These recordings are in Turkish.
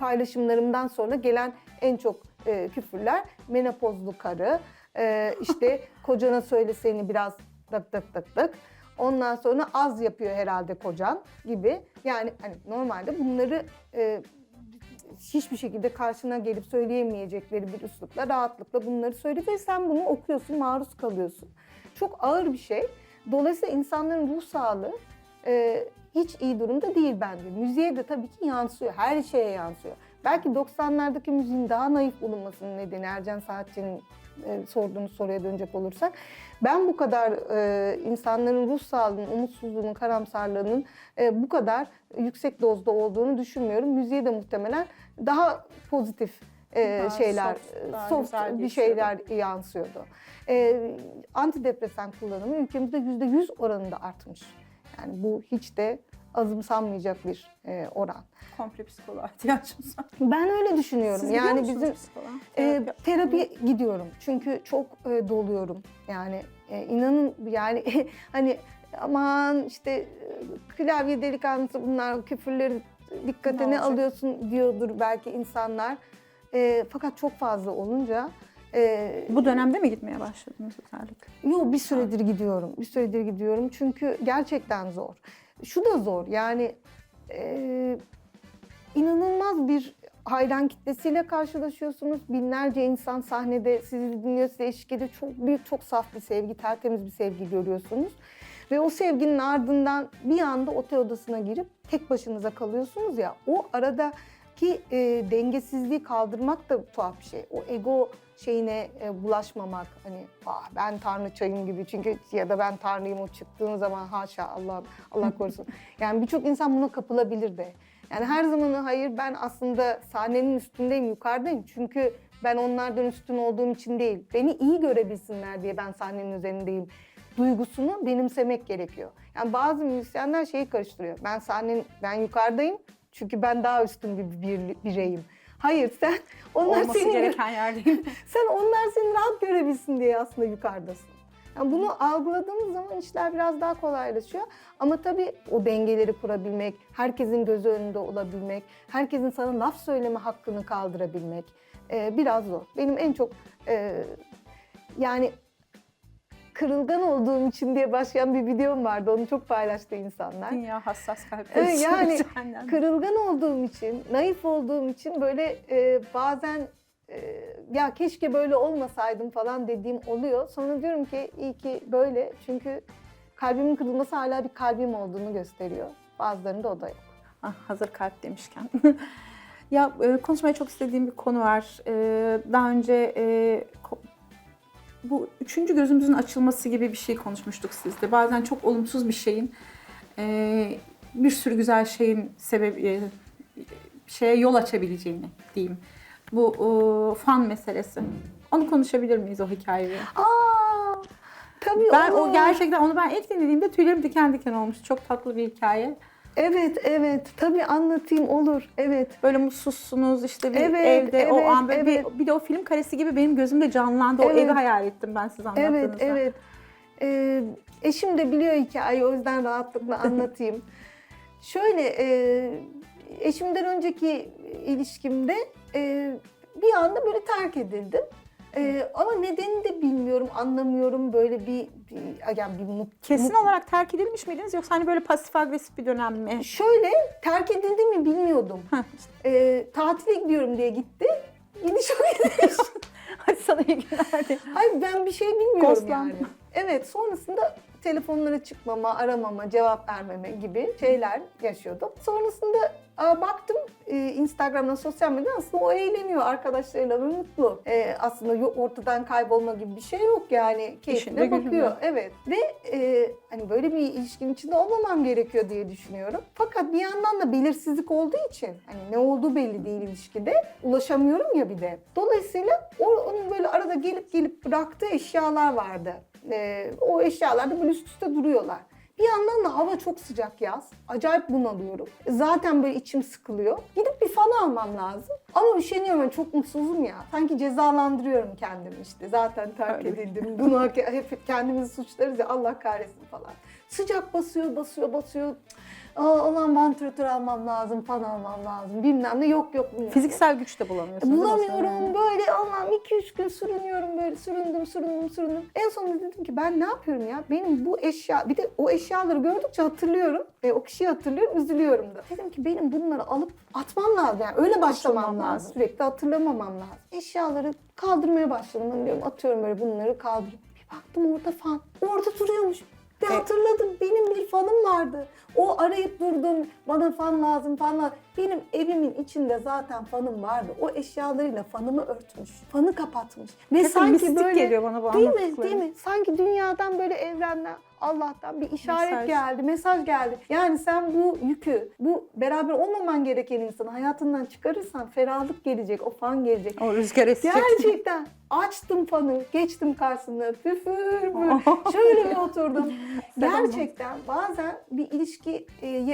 paylaşımlarımdan sonra gelen en çok e, küfürler menopozlu karı, e, işte kocana söyleseni biraz tık tık tık tık. Ondan sonra az yapıyor herhalde kocan gibi. Yani hani normalde bunları e, hiçbir şekilde karşına gelip söyleyemeyecekleri bir üslupla rahatlıkla bunları söylüyor ve sen bunu okuyorsun, maruz kalıyorsun. Çok ağır bir şey. Dolayısıyla insanların ruh sağlığı e, hiç iyi durumda değil bence. Müziğe de tabii ki yansıyor, her şeye yansıyor. Belki 90'lardaki müziğin daha naif bulunmasının nedeni Ercan Saatçı'nın e, sorduğunuz soruya dönecek olursak ben bu kadar e, insanların ruh sağlığının, umutsuzluğunun, karamsarlığının e, bu kadar yüksek dozda olduğunu düşünmüyorum. Müziğe de muhtemelen daha pozitif e, Daha şeyler, soft, e, daha soft bir şeyler yansıyordu. E, antidepresan kullanımı ülkemizde yüzde yüz oranında artmış. Yani bu hiç de azımsanmayacak bir e, oran. Komple psikoloğa ihtiyacımız var. Ben öyle düşünüyorum. Siz yani bizim psikoloğa? e, Terapi- gidiyorum çünkü çok e, doluyorum. Yani e, inanın yani hani aman işte e, klavye delikanlısı bunlar küfürleri dikkate Ne alıyorsun diyordur belki insanlar. E, fakat çok fazla olunca e, Bu dönemde mi gitmeye başladınız özellikle? Yo bir süredir gidiyorum. Bir süredir gidiyorum çünkü gerçekten zor. Şu da zor yani e, inanılmaz bir hayran kitlesiyle karşılaşıyorsunuz. Binlerce insan sahnede sizi dinliyor, size eşlik ediyor. Çok büyük, çok saf bir sevgi, tertemiz bir sevgi görüyorsunuz. Ve o sevginin ardından bir anda otel odasına girip tek başınıza kalıyorsunuz ya. O aradaki e, dengesizliği kaldırmak da tuhaf bir şey. O ego şeyine e, bulaşmamak. Hani ah, ben tanrıçayım gibi çünkü ya da ben tanrıyım o çıktığın zaman haşa Allah Allah korusun. Yani birçok insan buna kapılabilir de. Yani her zaman hayır ben aslında sahnenin üstündeyim, yukarıdayım. Çünkü ben onlardan üstün olduğum için değil. Beni iyi görebilsinler diye ben sahnenin üzerindeyim. Duygusunu benimsemek gerekiyor. Yani bazı müzisyenler şeyi karıştırıyor. Ben sahnenin, ben yukarıdayım çünkü ben daha üstün bir, bir bireyim. Hayır sen onlar Olması senin gereken yerdeyim. sen onlar seni rahat görebilsin diye aslında yukarıdasın. Yani bunu algıladığımız zaman işler biraz daha kolaylaşıyor. Ama tabii o dengeleri kurabilmek, herkesin gözü önünde olabilmek, herkesin sana laf söyleme hakkını kaldırabilmek e, biraz zor. Benim en çok e, yani kırılgan olduğum için diye başlayan bir videom vardı. Onu çok paylaştı insanlar. Dünya hassas kalp. Evet, yani Senden. kırılgan olduğum için, naif olduğum için böyle e, bazen e, ya keşke böyle olmasaydım falan dediğim oluyor. Sonra diyorum ki iyi ki böyle çünkü kalbimin kırılması hala bir kalbim olduğunu gösteriyor. Bazılarında o da yok. Ah, hazır kalp demişken. ya e, konuşmaya çok istediğim bir konu var. E, daha önce e, bu üçüncü gözümüzün açılması gibi bir şey konuşmuştuk sizle. Bazen çok olumsuz bir şeyin e, bir sürü güzel şeyin sebebi e, şeye yol açabileceğini diyeyim. Bu e, fan meselesi. Onu konuşabilir miyiz o hikayeyi? Aa! Tabii Ben o olur. gerçekten onu ben ilk dinlediğimde tüylerim diken diken olmuş. Çok tatlı bir hikaye. Evet, evet. Tabii anlatayım olur. Evet. Böyle mutsuzsunuz işte bir Evet, evde o evet, an böyle evet. bir, bir de o film karesi gibi benim gözümde canlandı. O Evet. evi hayal ettim ben size Evet, anlattığınızda. evet. Ee, eşim de biliyor hikayeyi o yüzden rahatlıkla anlatayım. Şöyle, e, eşimden önceki ilişkimde e, bir anda böyle terk edildim. E, ama nedenini de bilmiyorum, anlamıyorum. Böyle bir, bir yani bir mut, Kesin mut- olarak terk edilmiş miydiniz yoksa hani böyle pasif agresif bir dönem mi? Şöyle, terk edildi mi bilmiyordum. Heh, E, tatile gidiyorum diye gitti. Gidiş o gidiş. Hadi sana iyi günler. Hayır ben bir şey bilmiyorum Ghostlandı. yani. Evet sonrasında telefonlara çıkmama, aramama, cevap vermeme gibi şeyler yaşıyordum. Sonrasında aa, baktım e, Instagram'da, sosyal medyada aslında o eğleniyor arkadaşlarıyla ve mutlu. E, aslında yok, ortadan kaybolma gibi bir şey yok yani. Keyfine İşinde bakıyor. Evet. Ve e, hani böyle bir ilişkinin içinde olmamam gerekiyor diye düşünüyorum. Fakat bir yandan da belirsizlik olduğu için hani ne olduğu belli değil ilişkide. Ulaşamıyorum ya bir de. Dolayısıyla o, onun böyle arada gelip gelip bıraktığı eşyalar vardı. E, o eşyalar da böyle üst üste duruyorlar. Bir yandan da hava çok sıcak yaz. Acayip bunalıyorum. Zaten böyle içim sıkılıyor. Gidip bir fan almam lazım. Ama üşeniyorum. Yani çok mutsuzum ya. Sanki cezalandırıyorum kendimi işte. Zaten terk Öyle. edildim. Bunu hep kendimizi suçlarız ya Allah kahretsin falan. Sıcak basıyor, basıyor, basıyor. Aa, olan vantilatör almam lazım, fan almam lazım. Bilmem ne yok yok. bilmem. Fiziksel güç de o sırada? Bulamıyorum böyle Allah'ım 2-3 gün sürünüyorum böyle süründüm süründüm süründüm. En sonunda dedim ki ben ne yapıyorum ya? Benim bu eşya bir de o eşyaları gördükçe hatırlıyorum ve o kişiyi hatırlıyorum üzülüyorum da. Dedim ki benim bunları alıp atmam lazım yani öyle başlamam lazım. lazım. Sürekli hatırlamamam lazım. Eşyaları kaldırmaya başladım. Ben diyorum atıyorum böyle bunları kaldırıp bir baktım orada fan. Orada duruyormuş. Evet. hatırladım benim bir fanım vardı. O arayıp durdum bana fan lazım fan lazım. Benim evimin içinde zaten fanım vardı. O eşyalarıyla fanımı örtmüş. Fanı kapatmış. Ve Hep sanki böyle geliyor bana bu Değil mi? Değil mi? Sanki dünyadan böyle evrenden Allah'tan bir işaret Mesaj. geldi, mesaj geldi. Yani sen bu yükü, bu beraber olmaman gereken insanı hayatından çıkarırsan ferahlık gelecek, o fan gelecek. O rüzgar esecek. Gerçekten açtım fanı, geçtim karşısına, püfür püfür, şöyle bir oturdum. Gerçekten bazen bir ilişkiye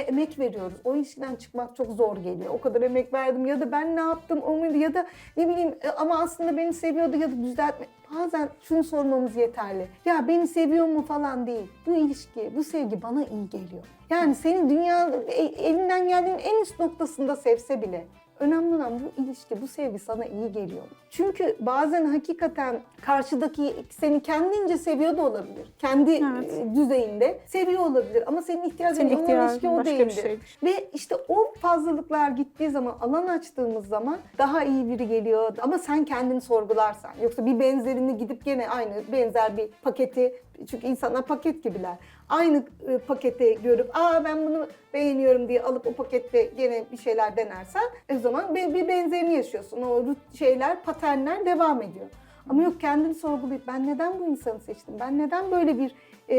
emek veriyoruz. O ilişkiden çıkmak çok zor geliyor. O kadar emek verdim ya da ben ne yaptım o muydu ya da ne bileyim e, ama aslında beni seviyordu ya da düzeltme. Bazen şunu sormamız yeterli. Ya beni seviyor mu falan değil. Bu ilişki, bu sevgi bana iyi geliyor. Yani senin dünya e, elinden geldiğin en üst noktasında sevse bile Önemli olan bu ilişki, bu sevgi sana iyi geliyor. Çünkü bazen hakikaten karşıdaki seni kendince seviyor da olabilir. Kendi Evet. e, düzeyinde seviyor olabilir ama senin ihtiyacın Senin olan ihtiyacın ilişki o değildir. Ve işte o fazlalıklar gittiği zaman, alan açtığımız zaman daha iyi biri geliyor. Ama sen kendini sorgularsan. Yoksa bir benzerini gidip gene aynı benzer bir paketi, çünkü insanlar paket gibiler. Aynı e, paketi görüp, aa ben bunu beğeniyorum diye alıp o pakette gene bir şeyler denersen, o zaman bir, benzerini yaşıyorsun. O şeyler, paternler devam ediyor. Ama yok kendini sorgulayıp ben neden bu insanı seçtim? Ben neden böyle bir e,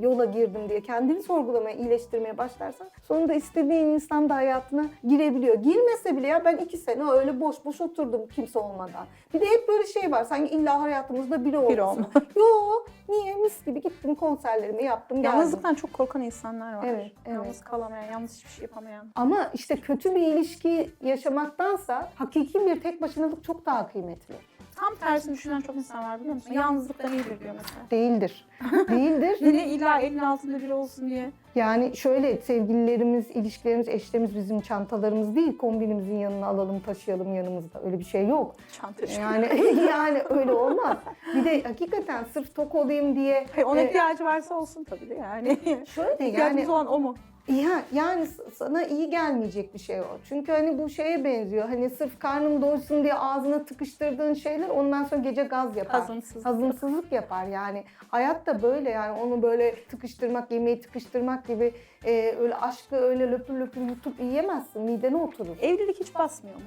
yola girdim diye kendini sorgulamaya, iyileştirmeye başlarsan sonunda istediğin insan da hayatına girebiliyor. Girmese bile ya ben iki sene öyle boş boş oturdum kimse olmadan. Bir de hep böyle şey var sanki illa hayatımızda biri olmasın. Biri olma. Yo niye mis gibi gittim konserlerimi yaptım geldim. Yalnızlıktan çok korkan insanlar var. Evet, evet. Yalnız kalamayan, yalnız hiçbir şey yapamayan. Ama işte kötü bir ilişki yaşamaktansa hakiki bir tek başınalık çok daha kıymetli. Tam tersini düşünen çok insan var biliyor musun? Yalnızlıktan iyidir diyor mesela. Değildir. Değildir. Yine illa elin altında biri olsun diye. Yani şöyle sevgililerimiz, ilişkilerimiz, eşlerimiz bizim çantalarımız değil. Kombinimizin yanına alalım, taşıyalım yanımızda. Öyle bir şey yok. Çantacı. Yani yani öyle olmaz. Bir de hakikaten sırf tok olayım diye Hayır, ona e, ihtiyacı varsa olsun tabii de yani. şöyle İhtiyacımız yani olan o mu? Ya yani sana iyi gelmeyecek bir şey o. Çünkü hani bu şeye benziyor. Hani sırf karnım doysun diye ağzına tıkıştırdığın şeyler ondan sonra gece gaz yapar. Hazımsızlık. Hazımsızlık yapar yani. Hayat da böyle yani onu böyle tıkıştırmak, yemeği tıkıştırmak gibi e, öyle aşkı öyle löpür löpür yutup yiyemezsin. Midene oturur. Evlilik hiç basmıyor mu?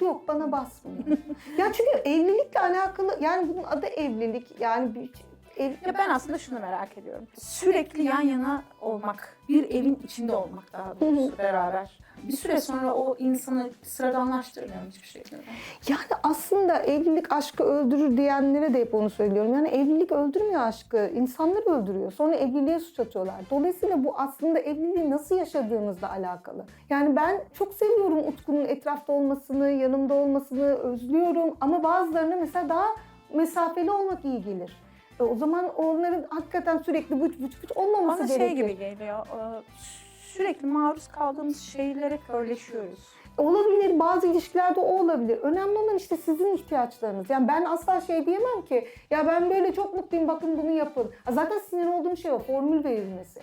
Yok bana basmıyor. ya çünkü evlilikle alakalı yani bunun adı evlilik. Yani bir ev, Ya ben aslında şunu merak ediyorum. Sürekli yan yana olmak, bir evin içinde olmak daha doğrusu beraber. Bir süre sonra o insanı sıradanlaştırmıyor hiçbir şekilde. Yani aslında evlilik aşkı öldürür diyenlere de hep onu söylüyorum. Yani evlilik öldürmüyor aşkı, insanları öldürüyor. Sonra evliliğe suç atıyorlar. Dolayısıyla bu aslında evliliği nasıl yaşadığımızla alakalı. Yani ben çok seviyorum Utku'nun etrafta olmasını, yanımda olmasını özlüyorum. Ama bazılarına mesela daha mesafeli olmak iyi gelir. E, o zaman onların hakikaten sürekli vıç vıç vıç olmaması Bana şey gerekiyor. gibi geliyor. e, Sürekli maruz kaldığımız şeylere körleşiyoruz. Olabilir, bazı ilişkilerde o olabilir. Önemli olan işte sizin ihtiyaçlarınız. Yani ben asla şey diyemem ki, ya ben böyle çok mutluyum bakın bunu yapın. Ha, Zaten sinir olduğum şey o, formül verilmesi.